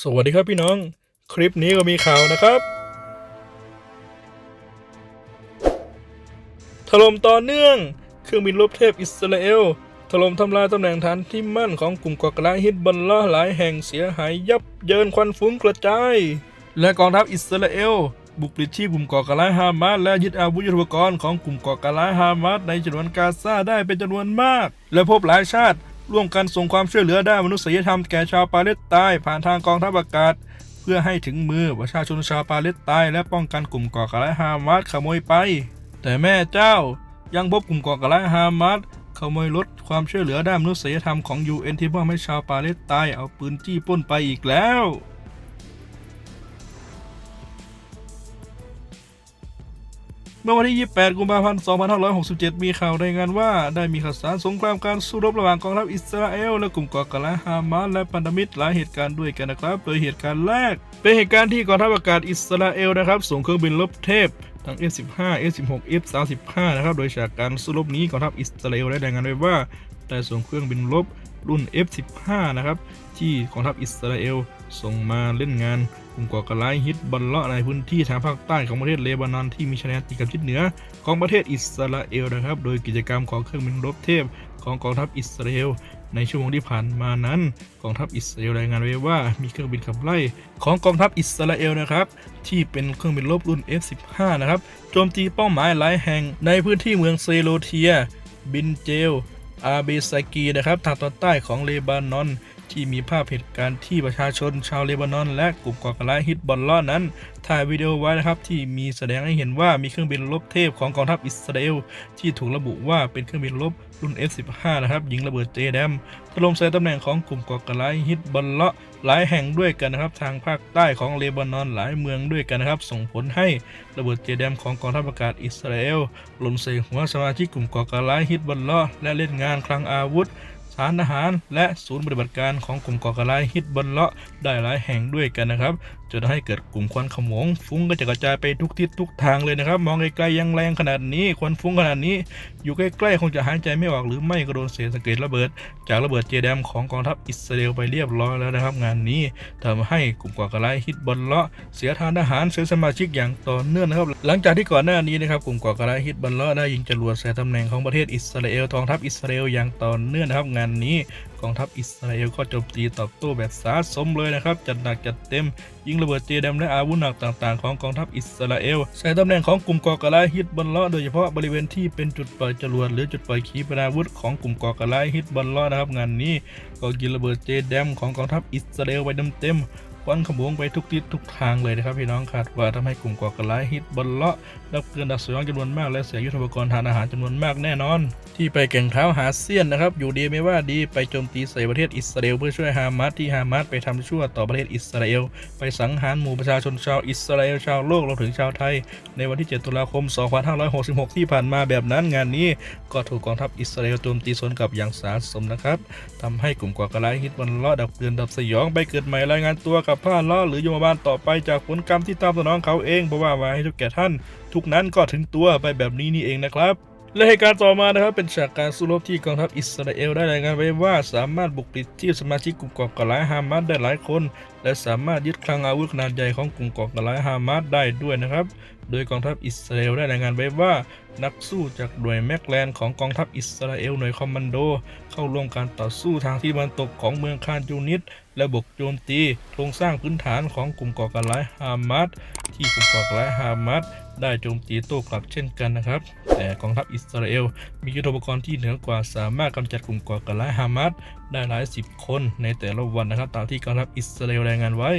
สวัสดีครับพี่น้อง คลิปนี้ก็มีข่าวนะครับ ถล่มต่อเนื่อง เครื่องบินรบเทพอิสราเอล ถล่มทำลายตำแหน่งฐานที่มั่นของกลุ่มก่อการร้ายฮิตบัลลาห์หลายแห่งเสียหายยับเยินควันฟุ้งกระจาย และกองทัพอิสราเอล บุกปลิดชีพกลุ่มก่อการร้ายฮามาสและยึดอาวุธยุทโธปกรณ์ของกลุ่มก่อการร้ายฮามาสในฉนวนกาซาได้เป็นจำนวนมาก และพบหลายชาติ ร่วมกันส่งความช่วยเหลือด้านมนุษยธรรมแก่ชาวปาเลสไตน์ผ่านทางกองทัพอากาศ เพื่อให้ถึงมือประชาชนชาวปาเลสไตน์และป้องกันกลุ่มก่อการร้ายฮามาสขโมยไป แต่แม่เจ้ายังพบกลุ่มก่อการร้ายฮามาสขโมยรถความช่วยเหลือด้านมนุษยธรรมของ UN ที่มอบให้ชาวปาเลสไตน์เอาปืนจี้ป้นไปอีกแล้ว เมื่อวันที่ 28 กุมภาพันธ์ 2567 มีข่าวรายงานว่า ได้มีข่าวสารสงครามการสู้รบระหว่างกองทัพอิสราเอลและกลุ่มก่อการร้ายฮามาสและพันธมิตรหลายเหตุการณ์ด้วยกันนะครับโดยเหตุการณ์แรก เป็นเหตุการณ์ที่กองทัพอากาศอิสราเอลนะครับส่งเครื่องบินรบเทพทั้ง F-15 F-16 F-35 นะครับโดยจากการสู้รบนี้กองทัพอิสราเอลได้รายงานไว้ว่าได้ส่งเครื่องบินรบรุ่น F-15 นะครับที่กองทัพอิสราเอลส่งมาเล่นงาน กลุ่มก่อการร้ายฮิตบัลเลาะในพื้นที่ทางภาคใต้ของประเทศเลบานอนที่มีชายแดนติดกับทิศเหนือของประเทศอิสราเอลนะครับ โดยกิจกรรมของเครื่องบินรบเทพของกองทัพอิสราเอลในช่วโมงที่ผ่านมานั้นกองทัพอิสราเอลรายงานไว้ว่ามีเครื่องบินขับไล่ของกองทัพอิสราเอลนะครับที่เป็นเครื่องบินรบรุ่น F-15 นะครับโจมตีเป้าหมายหลายแห่งในพื้นที่เมืองเซโลเทีย บินเจลอาเบซากีนะครับทางตอนใต้ของเลบานอน ที่มีภาพเหตุการณ์ที่ประชาชนชาวเลบานอน และกลุ่มก่อการร้ายฮิตบอลลอนั้น ถ่ายวิดีโอไว้นะครับที่มีแสดงให้เห็นว่ามีเครื่องบินรบเทพของกองทัพอิสราเอล ที่ถูกระบุว่าเป็นเครื่องบินรบรุ่น F-15 นะครับยิงระเบิดเจแดมถล่มใส่ตำแหน่งของกลุ่มก่อการร้ายฮิตบอลลาะหลายแห่งด้วยกันนะครับทางภาคใต้ของเลบานอนหลายเมืองด้วยกันนะครับ ส่งผลให้ระเบิดเจแดมของกองทัพอากาศอิสราเอลหล่นใส่หัวสมาชิกกลุ่มก่อการร้ายฮิตบอลลาะและเล่นงานคลังอาวุธ สารอาหาร และศูนย์ปฏิบัติการของกลุ่มก่อการร้ายฮิตบอลเลาะได้หลายแห่งด้วยกันนะครับจนทำให้เกิดกลุ่มควันขโมงฟุ้งกระจายกระจายไปทุกทิศทุกทางเลยนะครับ มองไกลๆยังแรงขนาดนี้ควันฟุ้งขนาดนี้ อยู่ใกล้ๆคงจะหายใจไม่ออกหรือไม่ก็โดนเศษสะเก็ดระเบิด จากระเบิดเจแดมของกองทัพอิสราเอลไปเรียบร้อยแล้วนะครับ งานนี้ทำให้กลุ่มก่อการร้ายฮิตบอลเลาะเสียทานอาหารเสียสมาชิกอย่างต่อเนื่องนะครับ หลังจากที่ก่อนหน้านี้นะครับกลุ่มก่อการร้ายฮิตบอลเลาะได้ยิงจรวดใส่ตำแหน่งของประเทศอิสราเอลกองทัพอิสราเอลอย่างต่อเนื่องนะครับ งานนี้ องทัพอิสราเอลก็โจมตีตอบโต้แบบสาสมเลยนะครับ จัดหนักจัดเต็ม ยิงระเบิดเจดมและอาวุธหนักต่างๆ ของกองทัพอิสราเอลใส่ตำแหน่งของกลุ่มก่อการร้ายฮิตบอลล้อโดยเฉพาะบริเวณที่เป็นจุดปล่อยจรวดหรือจุดปล่อยขีปนาวุธของกลุ่มก่อการร้ายฮิตบอลล้อนะครับงานนี้ก็ยิงระเบิดเจดมของกองทัพอิสราเอลไปเต็มๆ ควันขโมงไปทุกทิศทุกทางเลยนะครับพี่น้องคาดว่าทำให้กลุ่มก่อการร้ายฮิตบอลเลาะรับเกินดักสยองจำนวนมาก และเสียยุทธปกรณ์ทานอาหารจำนวนมากแน่นอน ที่ไปแก่งเท้าหาเซียนนะครับ อยู่ดีไม่ว่าดีไปโจมตีใส่ประเทศอิสราเอลเพื่อช่วยฮามาสที่ฮามาสไปทำชั่วต่อประเทศอิสราเอล ไปสังหารหมู่ประชาชนชาวอิสราเอลชาวโลกรวมถึงชาวไทย ในวันที่ 7 ตุลาคม 2566 ที่ผ่านมาแบบนั้นงานนี้ ก็ถูกกองทัพอิสราเอลโจมตีสวนกลับอย่างสาสมนะครับทำให้กลุ่มก่อการร้ายฮิตบันเลาะดับเตือนดับสยองไปเกิดใหม่รายงานตัวกับผ้าล้อหรือยมบาลต่อไปจากผลกรรมที่ตามสนองเขาเองเพราะว่ามาให้ทุกแก่ท่าน ทุกนั้นก็ถึงตัวไปแบบนี้นี่เองนะครับและเหตุการณ์ต่อมานะครับเป็นฉากการสู้รบที่กองทัพอิสราเอลได้รายงานไว้ว่าสามารถบุกติดที่สมาชิกกลุ่มก่อการร้ายฮามาสได้หลายคน และสามารถยึดคลังอาวุธขนาดใหญ่ของกลุ่มก่อการร้ายฮามาสได้ด้วยนะครับ โดยกองทัพอิสราเอลได้รายงานไว้ว่า นักสู้จากหน่วยแมกแลนของกองทัพอิสราเอลหน่วยคอมมานโด เข้าร่วมการต่อสู้ทางที่ตะวันตกของเมืองคานยูนิต และบุกโจมตีโครงสร้างพื้นฐานของกลุ่มก่อการร้ายฮามาสที่กลุ่มก่อการร้ายฮามาสได้โจมตีโต้กลับเช่นกันนะครับ แต่กองทัพอิสราเอล มียุทโธปกรณ์ที่เหนือกว่าสามารถกำจัดกลุ่มก่อการร้ายฮามาสได้หลายสิบคนในแต่ละวันนะครับ ตามที่กองทัพอิสราเอลรายงานไว้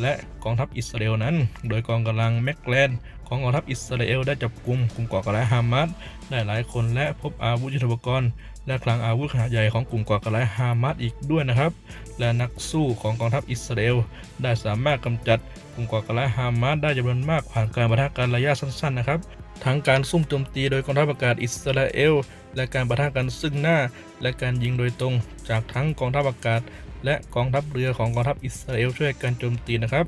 และกองทัพอิสราเอลนั้น โดยกองกำลังแมกแลน ของกองทัพอิสราเอลได้จับกลุ่มกลุ่มก่อการร้ายฮามาสได้หลายคนและพบอาวุธยุทโธปกรณ์ และคลังอาวุธขนาดใหญ่ของกลุ่มก่อการร้ายฮามาสอีกด้วยนะครับ และนักสู้ของกองทัพอิสราเอลได้สามารถกำจัดกลุ่มก่อการร้ายฮามาสได้จำนวนมากผ่านการปะทะกันระยะสั้นๆนะครับทั้งการซุ่มโจมตีโดยกองทัพอากาศอิสราเอลและการปะทะกันซึ่งหน้า และการยิงโดยตรง จากทั้งกองทัพอากาศ และกองทัพเรือของกองทัพอิสราเอลช่วยกันโจมตีนะครับ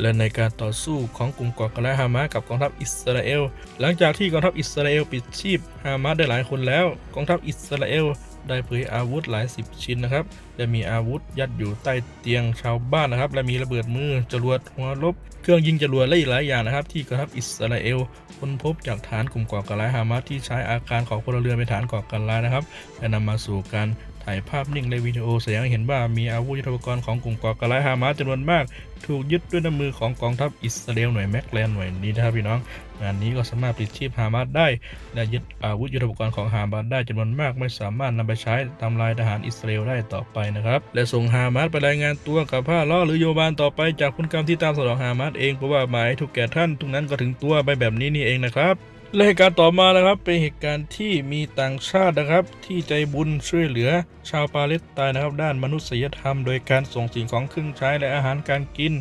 และในการต่อสู้ของกลุ่มก่อการร้ายฮามาสกับกองทัพอิสราเอล หลังจากที่กองทัพอิสราเอลปิดชีพฮามาสได้หลายคนแล้ว กองทัพอิสราเอลได้เผยอาวุธหลายสิบชิ้นนะครับ และมีอาวุธยัดอยู่ใต้เตียงชาวบ้านนะครับ และมีระเบิดมือจรวดหัวลบ เครื่องยิงจรวดและอีกหลายอย่างนะครับ ที่กองทัพอิสราเอลค้นพบจากฐานกลุ่มก่อการร้ายฮามาสที่ใช้อาการของพลเรือนเป็นฐานก่อการร้ายนะครับและนำมาสู่การ ถ่ายภาพนิ่งและวิดีโอแสดงให้เห็นว่ามีอาวุธยุทโธปกรณ์ของกลุ่มก่อการร้ายฮามาสจำนวนมาก ถูกยึดด้วยน้ำมือของกองทัพอิสราเอลหน่วยแม็กแลนหน่วยนี้นะครับพี่น้อง งานนี้ก็สามารถปลิดชีพฮามาสได้ และยึดอาวุธยุทโธปกรณ์ของฮามาสได้จำนวนมากไม่สามารถนำไปใช้ทำลายทหารอิสราเอลได้ต่อไปนะครับ และส่งฮามาสไปรายงานตัวกับผ้าล้อหรือโยบานต่อไปจากคุณกรรมที่ตามสนองฮามาสเองเพราะว่าหมายถูกแก่ท่านทุกนั้นก็ถึงตัวไปแบบนี้นี่เองนะครับ และเหตุการณ์ต่อมานะครับเป็นเหตุการณ์ที่มีต่างชาตินะครับ ที่ใจบุญช่วยเหลือชาวปาเลสไตน์นะครับ ด้านมนุษยธรรม โดยการส่งสิ่งของเครื่องใช้และอาหารการกิน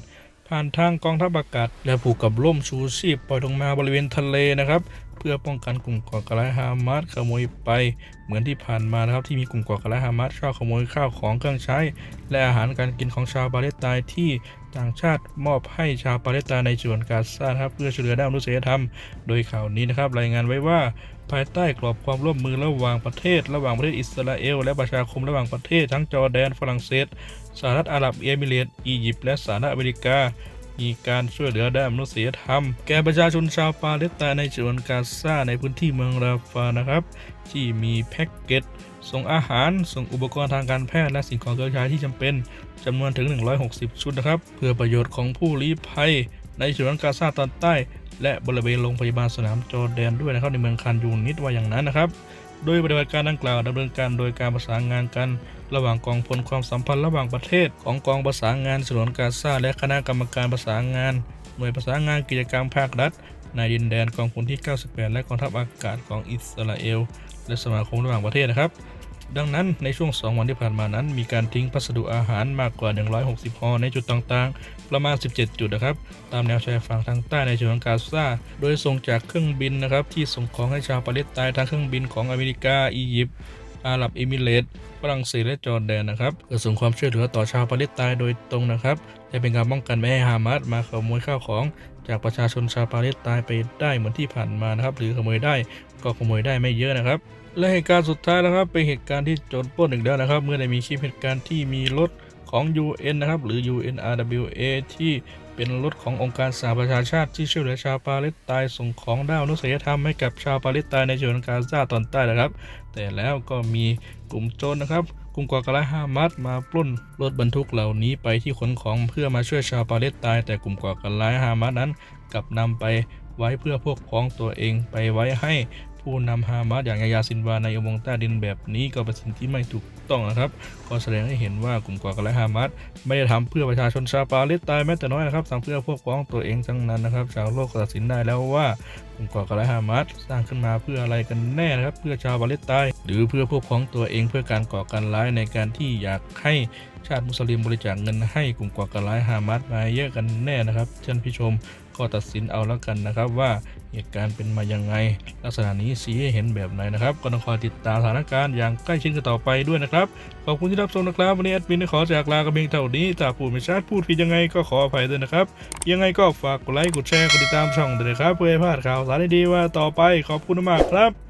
ผ่านทางกองทัพอากาศ และผูกกับร่มชูชีพปล่อยลงมาบริเวณทะเลนะครับ เพื่อป้องกันกลุ่มก่อการร้ายฮามาสขโมยไปเหมือนที่ผ่านมานะครับที่มีกลุ่มก่อการร้ายฮามาสชอบขโมยข้าวของเครื่องใช้ และอาหารการกินของชาวปาเลสไตน์ที่ต่างชาติมอบให้ชาวปาเลสไตน์ในส่วนกาซาครับเพื่อช่วยเหลือด้านมนุษยธรรม โดยข่าวนี้นะครับรายงานไว้ว่าภายใต้กรอบความร่วมมือระหว่างประเทศ ระหว่างประเทศอิสราเอล และประชาคมระหว่างประเทศทั้งจอร์แดน ฝรั่งเศสสหรัฐอาหรับเอมิเรตส์อียิปต์และสหรัฐอเมริกา มีการช่วยเหลือด้านมนุษยธรรม แก่ประชาชนชาวปาเลสไตน์ในฉนวนกาซาในพื้นที่เมืองราฟานะครับ ที่มีแพ็กเกจส่งอาหารส่งอุปกรณ์ทางการแพทย์และสิ่งของเครื่องใช้ที่จำเป็นจำนวนถึง 160 ชุดนะครับ เพื่อประโยชน์ของผู้ลี้ภัย ในฉนวนกาซาตอนใต้ และบริเวณโรงพยาบาลสนามจอร์แดนด้วยนะครับในเมืองคานยูนิตว่าอย่างนั้นนะครับ โดยปฏิบัติการดังกล่าวดำเนินการโดยการประสานงานกัน ระหว่างกองพลความสัมพันธ์ระหว่างประเทศ ของกองประสานงานสนวนกาซาและคณะกรรมการประสานงาน หน่วยประสานงานกิจกรรมภาครัฐ ในดินแดนกองพลที่ 98 และกองทัพอากาศของอิสราเอล และสมาคมระหว่างประเทศนะครับ ดังนั้นในช่วง 2 วันที่ผ่านมานั้น มีการทิ้งพัสดุอาหารมากกว่า 160 ห่อในจุดต่างๆ ประมาณ 17 จุดนะครับ ตามแนวชายฝั่งทางใต้ในฉนวนกาซา โดยส่งจากเครื่องบินนะครับที่ส่งของให้ชาวปาเลสไตน์ทางเครื่องบินของอเมริกา อียิปต์อาหรับเอมิเรตส์ฝรั่งเศสและจอร์แดนนะครับเพื่อส่งความช่วยเหลือต่อชาวปาเลสไตน์โดยตรงนะครับและเป็นการป้องกันไม่ให้ฮามาสมาขโมยข้าวของ จากประชาชนชาวปาเลสไตน์ไปได้เหมือนที่ผ่านมานะครับ หรือขโมยได้ก็ขโมยได้ไม่เยอะนะครับ และเหตุการณ์สุดท้ายนะครับเป็นเหตุการณ์ที่โจรปล้นอีกแล้วนะครับ เมื่อได้มีคลิปเหตุการณ์ที่มีรถของ UN นะครับ หรือ UNRWA ที่เป็นรถขององค์การสหประชาชาติที่ช่วยเหลือชาวปาเลสไตน์ส่งของด้านนุษยธรรมให้กับชาวปาเลสไตน์ในฉนวนกาซาตอนใต้นะครับ แต่แล้วก็มีกลุ่มโจรนะครับกลุ่มก่อการร้ายฮามาสมาปล้นรถบรรทุกเหล่านี้ไปที่ขนของเพื่อมาช่วยชาวปาเลสไตน์แต่กลุ่มก่อการร้ายฮามาสนั้นกลับนำไปไว้เพื่อพวกพ้องตัวเองไปไว้ให้ ผู้นำฮามาสอย่างยายาซินวาในอุโมงค์ใต้ดินแบบนี้ก็เป็นสิ่งที่ไม่ถูกต้องนะครับ ก็แสดงให้เห็นว่ากลุ่มก่อการร้ายฮามาสไม่ได้ทำเพื่อประชาชนชาวปาเลสไตน์แม้แต่น้อยนะครับสั่งเพื่อพวกพ้องตัวเองทั้งนั้นนะครับ ชาวโลกตัดสินได้แล้วว่ากลุ่มก่อการร้ายฮามาสสร้างขึ้นมาเพื่ออะไรกันแน่นะครับ เพื่อชาวปาเลสไตน์ หรือเพื่อพวกพ้องตัวเองเพื่อการก่อการร้ายในการที่อยากให้ชาติมุสลิมบริจาคเงินให้กลุ่มก่อการร้ายฮามาสมาเยอะกันแน่นะครับท่านผู้ชมก็ตัดสินเอาแล้วกันนะครับว่าเหตุการณ์เป็นมายังไง ลักษณะนี้ชี้ให้เห็นแบบไหนนะครับ ก็ต้องคอยติดตามสถานการณ์อย่างใกล้ชิดกันต่อไปด้วยนะครับ ขอบคุณที่รับชมนะครับ วันนี้แอดมินขอจากลากันเพียงเท่านี้ถ้าพูดไม่ชัดพูดผิดยังไงก็ขออภัยด้วยนะครับ ยังไงก็ฝากกดไลค์กดแชร์กดติดตามช่องด้วยนะครับเพื่อไม่พลาดข่าวสารดีๆว่าต่อไปขอบคุณมากครับ